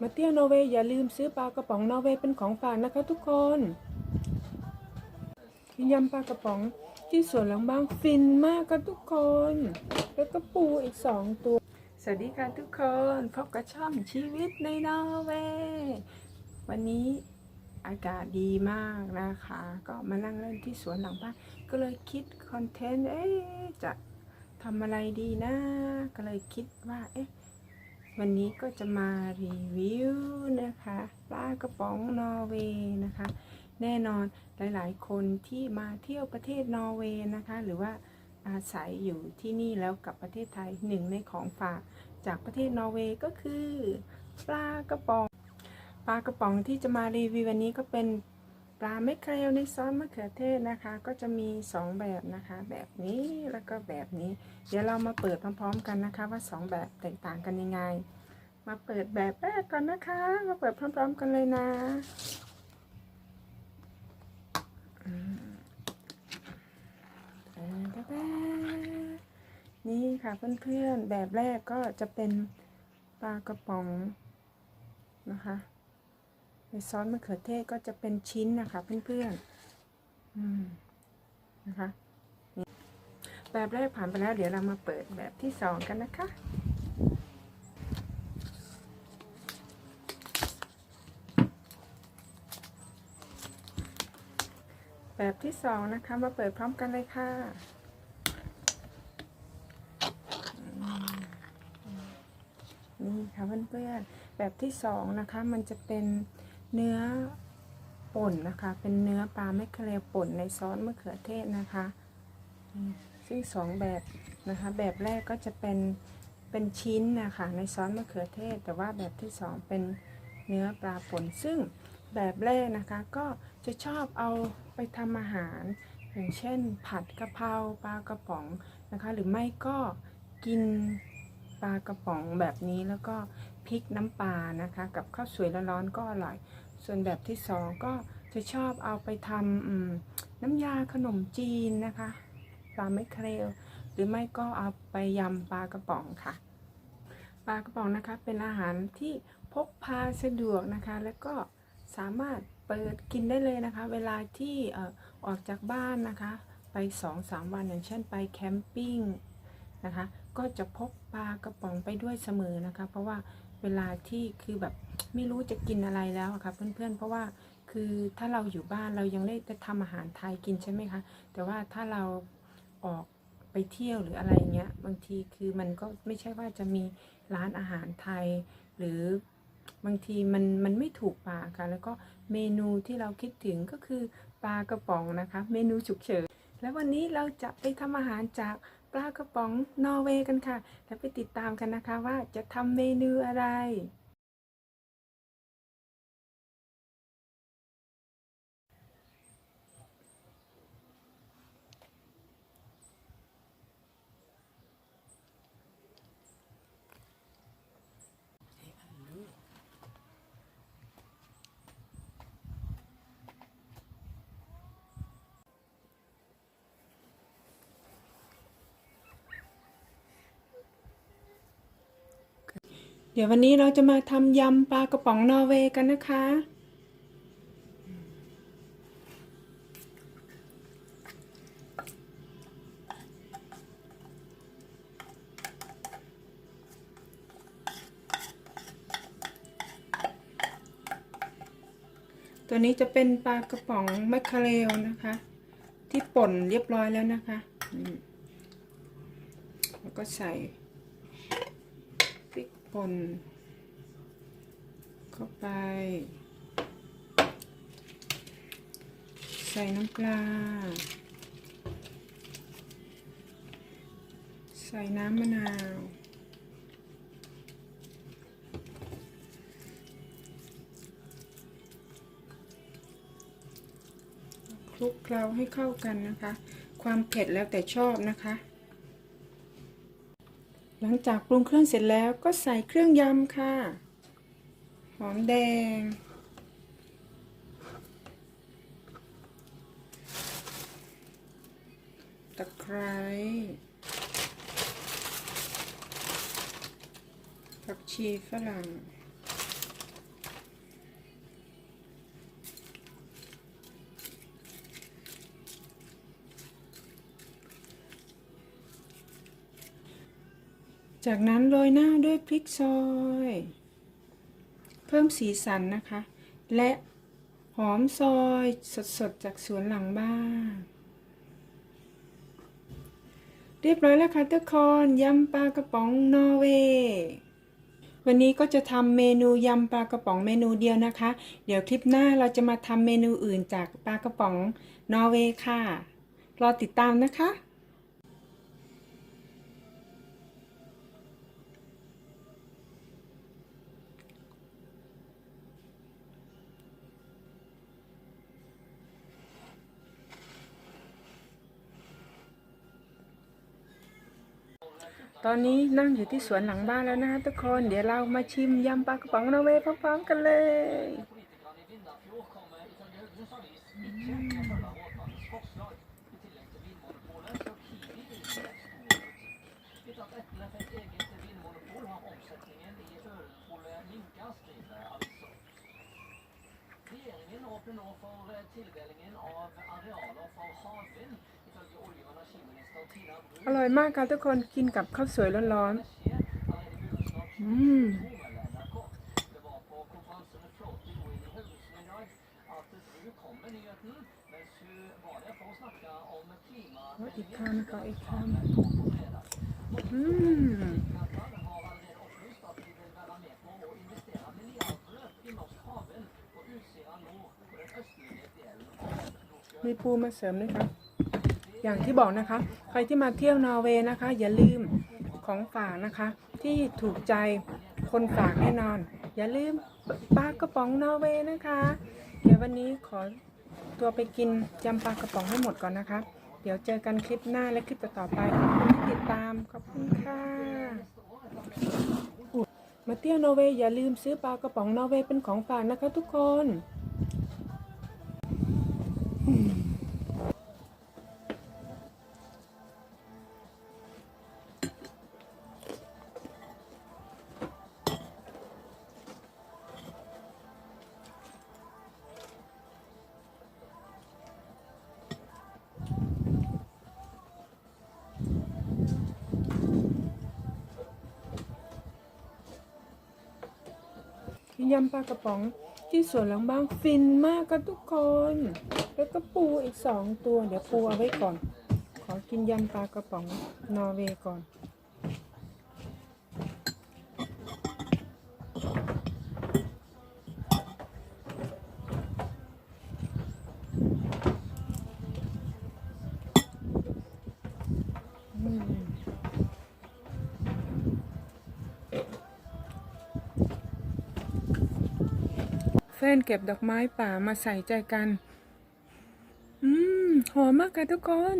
มาเที่ยวนอร์เวย์อย่าลืมซื้อปลากระป๋องนอร์เวย์เป็นของฝากนะคะทุกคนกินยำปลากระป๋องที่สวนหลังบ้านฟินมากค่ะทุกคน แล้วก็ปูอีกสองตัว สวัสดีค่ะทุกคนพบกับช่องชีวิตในนอร์เวย์วันนี้อากาศดีมากนะคะ ก็มานั่งเล่นที่สวนหลังบ้าน ก็เลยคิดคอนเทนต์เอ๊ะจะทำอะไรดีนะ ก็เลยคิดว่าเอ๊ะ วันนี้ก็จะมารีวิวนะคะปลากระป๋องนอร์เวย์นะคะ แน่นอนหลายๆ คนที่มาเที่ยวประเทศนอร์เวย์นะคะ หรือว่าอาศัยอยู่ที่นี่แล้วกับประเทศไทยหนึ่งในของฝากจากประเทศนอร์เวย์ก็คือปลากระป๋องปลากระป๋องที่จะมารีวิววันนี้ก็เป็น ปลาเมคเครลในซอสมะเขือเทศนะคะ ก็จะมี 2 แบบนะคะ แบบนี้แล้วก็แบบนี้ เดี๋ยวเรามาเปิดพร้อมๆกันนะคะ ว่า 2 แบบแตกต่างกันยังไง มาเปิดแบบแรกก่อนนะคะ มาเปิดพร้อม ๆ กันเลยนะอืมแป๊บๆนี่ค่ะเพื่อนๆแบบแรกก็จะเป็นปลากระป๋องนะคะ ซอสมะเขือเทศก็จะเป็นชิ้นนะคะเพื่อนๆนะคะแบบแรกผ่านไปแล้วเดี๋ยวเรามาเปิดแบบที่สองกันนะคะ แบบที่สองนะคะมาเปิดพร้อมกันเลยค่ะนี่ค่ะเพื่อนๆแบบที่สองนะคะมันจะเป็น เนื้อป่นนะคะ เป็นเนื้อปลาแมคเคเรลป่นในซอสมะเขือเทศนะคะ ซึ่งสองแบบนะคะ แบบแรกก็จะเป็นเป็นชิ้นนะคะในซอสมะเขือเทศ แต่ว่าแบบที่สองเป็นเนื้อปลาป่นซึ่งแบบแรกนะคะก็จะชอบเอาไปทำอาหาร อย่างเช่น ผัดกะเพราปลากระป๋องนะคะ หรือไม่ก็กินปลากระป๋องแบบนี้แล้วก็พริกน้ำปลานะคะ กับข้าวสวยร้อนๆก็อร่อย ส่วนแบบที่สองก็จะชอบเอาไปทำน้ำยาขนมจีนนะคะปลาไม่เครลหรือไม่ก็เอาไปยำปลากระป๋องค่ะ ปลากระป๋องนะคะเป็นอาหารที่พกพาสะดวกนะคะ แล้วก็สามารถเปิดกินได้เลยนะคะ เวลาที่อออกจากบ้านนะคะ ไปสองสามวันอย่างเช่นไปแคมปิ้งนะคะ ก็จะพกปลากระป๋องไปด้วยเสมอนะคะ เพราะว่า เวลาที่คือแบบไม่รู้จะกินอะไรแล้วอะค่ะเพื่อนๆ เพราะว่าคือถ้าเราอยู่บ้านเรายังได้จะทำอาหารไทยกินใช่ไหมคะ แต่ว่าถ้าเราออกไปเที่ยวหรืออะไรเงี้ยบางทีคือมันก็ไม่ใช่ว่าจะมีร้านอาหารไทย หรือบางทีมันมันไม่ถูกปากค่ะ แล้วก็เมนูที่เราคิดถึงก็คือปลากระป๋องนะคะ เมนูฉุกเฉินแล้ววันนี้เราจะไปทำอาหารจาก ปลากระป๋องนอร์เวย์กันค่ะ แล้วไปติดตามกันนะคะว่าจะทำเมนูอะไร เดี๋ยววันนี้เราจะมาทำยำปลากระป๋องนอร์เวย์กันนะคะ ตัวนี้จะเป็นปลากระป๋องแมคคาเรลนะคะ ที่ป่นเรียบร้อยแล้วนะคะ แล้วก็ใส่่นเข้าไป ใส่น้ำปลา ใส่น้ำมะนาว คลุกเคล้าให้เข้ากันนะคะ ความเผ็ดแล้วแต่ชอบนะคะ ลังจากปรุงเครื่องเสร็จแล้วก็ใส่เครื่องยำค่ะ หอมแดง ตะไคร้ผักชีฝรั่ง จากนั้นโรยหน้าด้วยพริกซอย เพิ่มสีสันนะคะ และหอมซอยสดๆ จากสวนหลังบ้าน เรียบร้อยแล้วค่ะทุกคนยำปลากระป๋องนอร์เวย์วันนี้ก็จะทำเมนูยำปลากระป๋องเมนูเดียวนะคะ เดี๋ยวคลิปหน้าเราจะมาทำเมนูอื่นจากปลากระป๋องนอร์เวย์ค่ะ รอติดตามนะคะ ตอนนี้นั่งอยู่ที่สวนหลังบ้านแล้วนะทุกคน เดี๋ยวเรามาชิมยำปลากระป๋องนอเวย์พร้อมๆกันเลย อร่อยมากครับทุกคนกินกับข้าวสวยร้อนๆอืมอีกครับอีกคำอืมมีปูมาเสริมด้วยครับ อย่างที่บอกนะคะ ใครที่มาเที่ยวนอร์เวย์นะคะ อย่าลืมของฝากนะคะ ที่ถูกใจคนฝากแน่นอน อย่าลืมปลากระป๋องนอร์เวย์นะคะ เดี๋ยววันนี้ขอตัวไปกินยำปลากระป๋องให้หมดก่อนนะคะ เดี๋ยวเจอกันคลิปหน้าและคลิปต่อๆไปขอบคุณที่ติดตามขอบคุณค่ะมาเที่ยวนอร์เวย์อย่าลืมซื้อปลากระป๋องนอร์เวย์เป็นของฝากนะคะทุกคน ยำปลากระป๋องที่สวนหลังบ้านฟินมากกันทุกคน แล้วก็ปูอีกสองตัว เดี๋ยวปูเอาไว้ก่อน ขอกินยำปลากระป๋องนอร์เวย์ก่อน แฟนเก็บดอกไม้ป่ามาใส่ใจกัน อืม หอมมากค่ะทุกคน